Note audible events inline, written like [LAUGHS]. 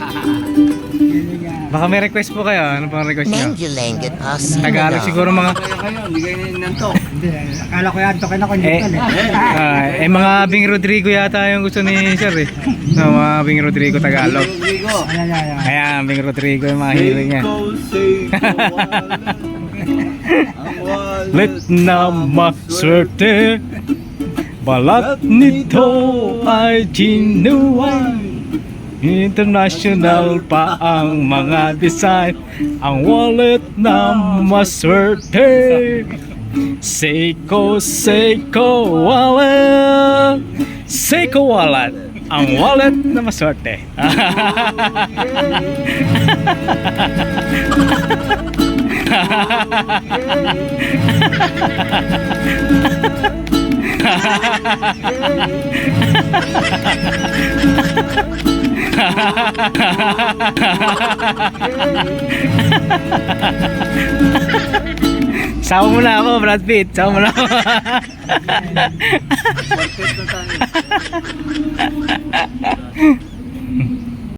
[LAUGHS] Baka may request po kayo. Ano pang request nyo? Nandiyo po Tagalog siguro mga... Akala ko yan, token ako, Eh, [LAUGHS] eh. ah, eh, mga Bing Rodrigo yata yung gusto ni Sir eh. No, mga Bing Rodrigo Tagalog. Rodrigo. Ayan, ayan, ayan. Ayan, Bing Rodrigo yung mga hero niya. [LAUGHS] Let na maswerte Balat nito ay ginuway International pa ang mga design. Ang wallet na maswerte. Seiko Seiko wallet. Seiko wallet. Ang wallet na maswerte [LAUGHS] [LAUGHS] Sawa mo na ako, Brad Pitt. Sawa mo na ako. Brad [LAUGHS]